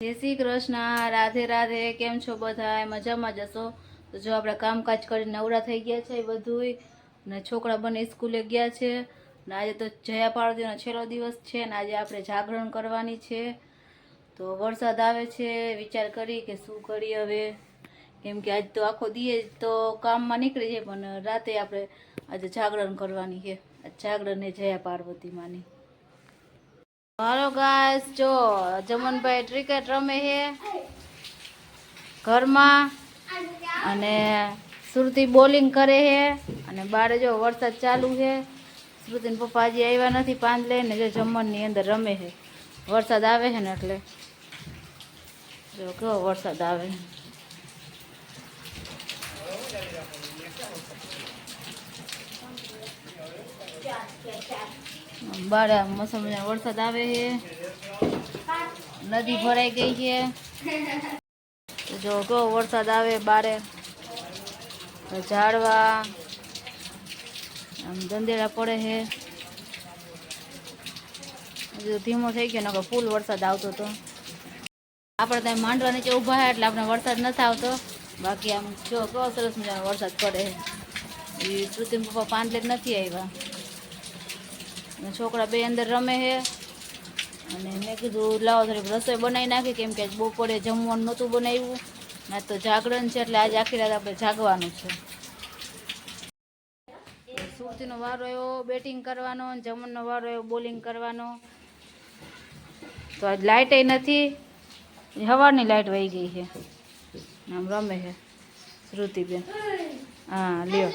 જય શ્રી કૃષ્ણ, રાધે રાધે, કેમ છો બધા મજામાં જશો તો જો આપણે કામકાજ કરીને નવરા થઈ ગયા છે એ બધુંય. ને છોકરા બંને સ્કૂલે ગયા છે. ને આજે તો જયા પાર્વતીનો છેલ્લો દિવસ છે ને આજે આપણે જાગરણ કરવાની છે. તો વરસાદ આવે છે, વિચાર કરી કે શું કરીએ હવે? કેમ કે આજ તો આખો દીએ તો કામમાં નીકળી જાય, પણ રાતે આપણે આજે જાગરણ કરવાની છે. જાગરણ ને જયા પાર્વતી માની હાલો ગાઈસ જો, જમનભાઈ ક્રિકેટ રમે છે. ઘરમાં અને શ્રુતિ બોલિંગ કરે છે. અને બારે જો વરસાદ ચાલુ છે. શ્રુતિને પપ્પા હજી આવ્યા નથી પાંદ લઈને, જો જમણની અંદર રમે છે. વરસાદ આવે છે ને એટલે. જો કેવો વરસાદ આવે છે. બારે મજાનો વરસાદ આવે છે. નદી ભરાઈ ગઈ છે. જો કેવો વરસાદ આવે બારે ઝાડવા, આમ દંદેડા પડે છે. હજુ ધીમો થઈ ગયો, નકર ફૂલ વરસાદ આવતો હતો આપણે ત્યાં માંડવા નીચે ઊભા એટલે આપણે વરસાદ નથી આવતો. બાકી આમ જો કેવો સરસ મજાનો વરસાદ પડે એ કૃત્રિમ પપ્પા પાંચ જ નથી આવ્યા. અને છોકરા બે અંદર રમે છે. અને મેં કીધું, લાવો થોડીક રસોઈ બનાવી નાખી. કેમ કે બપોરે જમવાનું નહોતું બનાવ્યું. ના તો જાગરણ છે એટલે આજે આખી રાત આપણે જાગવાનું છે. સુરતીનો વારો એવો બેટિંગ કરવાનો જમણનો વારો એવો બોલિંગ કરવાનો. તો આજ લાઇટે નથી. સવારની લાઇટ વહી ગઈ છે. આમ રમે છે. શ્રુતિબેન. હા, લ્યો.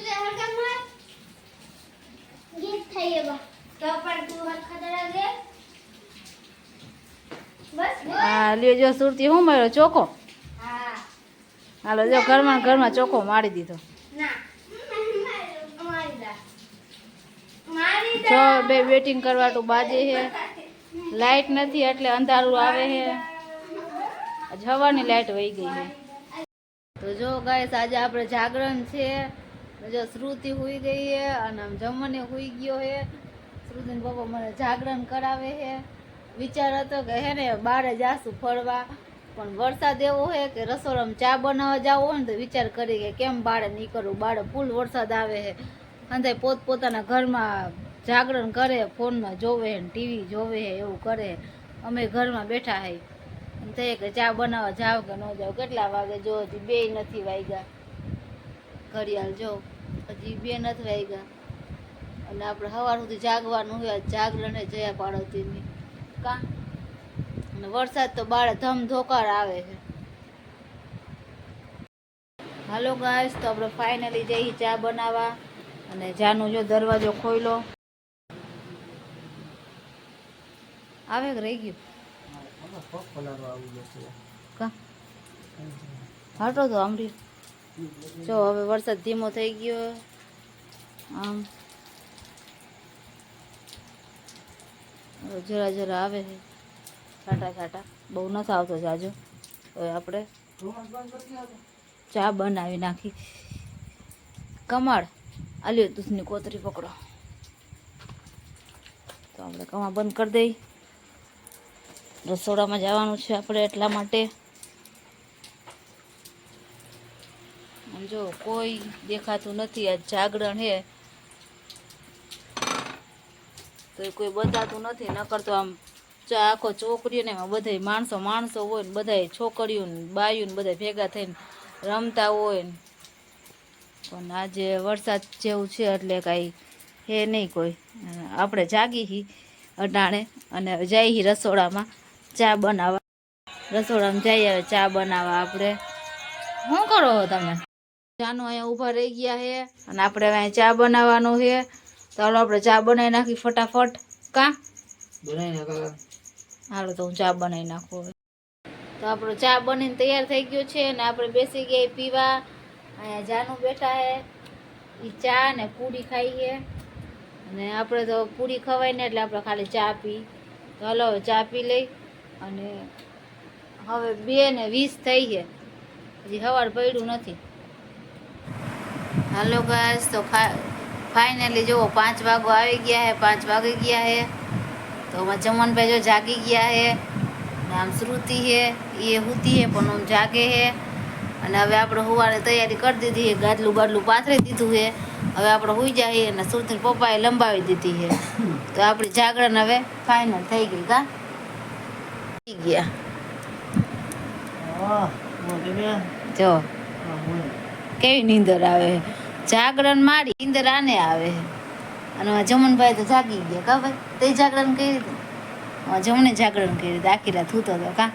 હા લ્યો જો સુરતી શું મળ્યો ચોખો? હાલો જો ઘરમાં ઘરમાં ચોખ્ખો મારી દીધો. જો બે બેટિંગ કરવાટું બાજે છે લાઈટ નથી એટલે અંધારું આવે છે હવાની લાઈટ વહી ગઈ છે તો જો ગાઈસ આજે આપણે જાગરણ છે. જો શ્રુતિ હોઈ ગઈ છે અને આમ જમવાને હુઈ ગયો છે શ્રુતિને પપ્પા મને જાગરણ કરાવે છે. વિચાર હતો કે હે ને, બારે જાશું ફરવા. પણ વરસાદ એવો છે કે રસોડામાં ચા બનાવવા જાવ ને તો વિચાર કરી કે કેમ બાળે નીકળવું? બાળે ફૂલ વરસાદ આવે છે. અને પોત પોતાના ઘરમાં જાગરણ કરે, ફોનમાં જોવે ને ટીવી જોવે હે એવું કરે. અમે ઘરમાં બેઠા હઈ એમ થઈએ કે ચા બનાવવા જાવ કે ન જાવ? કેટલા વાગે જો હજી બે નથી વાગ્યા? ઘડિયાળ જો. હજી બે નથી વાગ્યા. અને આપણે સવાર સુધી જાગવાનું હોય જાગરણે જયા પાડોતીની કા? અને વરસાદ તો બાળે ધમ ધોકાર આવે છે. હાલો ગાઈસ તો આપણે ફાઇનલી જઈ ચા બનાવવા. અને ચાનો જો દરવાજો ખોઈલો આવે કે રહી ગયું? હાટો તો આમરી જો હવે વરસાદ ધીમો થઈ ગયો. આમ. જરા જરા આવે છે. છાટા છાટા. બહુ નથી આવતો જાજો. હવે આપણે ચા બનાવી નાખી. કમાડ આલ્યો દૂધની કોતરી પકડો. તો આપણે કમા બંધ કરી દઈ. રસોડામાં જવાનું છે આપણે એટલા માટે. જો કોઈ દેખાતું નથી. આ જાગરણ છે. તો કોઈ બતાતું નથી, નકર તો આમ આખો છોકરીઓ ને એમાં બધાય માણસો માણસો હોય ને બધાય છોકરીઓ ને બાયું ને બધા ભેગા થઈને રમતા હોય ને. પણ આજે વરસાદ જેવું છે એટલે કાંઈ હે નહીં કોઈ. આપણે જાગી હી અટાણે અને જઈ હી રસોડામાં ચા બનાવવા. રસોડામાં જઈ આવે, ચા બનાવવા આપણે. શું કરો તમે? ચાનું અહીંયા ઊભા રહી ગયા છે અને આપણે અહીંયા ચા બનાવવાનું છે હાલો આપણે ચા બનાવી નાખી ફટાફટ. કા? બનાવી હાલો તો હું ચા બનાવી નાખું હવે. તો આપણો ચા બનીને તૈયાર થઈ ગયો છે અને આપણે બેસી ગયા પીવા. અહીંયા જાનું બેઠા હે. એ ચા ને પૂરી ખાઈએ અને આપણે તો પૂરી ખવાય ને એટલે આપણે ખાલી ચા પી. તો હલો ચા પી લઈ. અને હવે બે ને વીસ થઈ છે હજી સવાર પડ્યું નથી. હાલો ગાય તો ફાઇનલી જુઓ પાંચ વાગો આવી ગયા હે પાંચ વાગી ગયા હે. તો અમારા જમનભાઈ જો જાગી ગયા હે આમ શ્રુતિ હે એ હુતી હે પણ આમ જાગે હે. અને હવે આપણે હોવાની તૈયારી કરી દીધી હે ગાદલું બાદલું પાથરી દીધું હે. હવે આપણે હોઈ જાય અને શ્રુતિ પપ્પાએ લંબાવી દીધી હે. તો આપણી જાગરણ હવે ફાઇનલ થઈ ગઈ કા? થઈ ગયા. જો. કેવી નીંદર આવે જાગરણ મારી નીંદર આને આવે. અને જમનભાઈ તો જાગી ગયા. કા ભાઈ? તે જાગરણ કરી રીતે જમને જાગરણ કરી રીતે આખી રાત હું તો કા?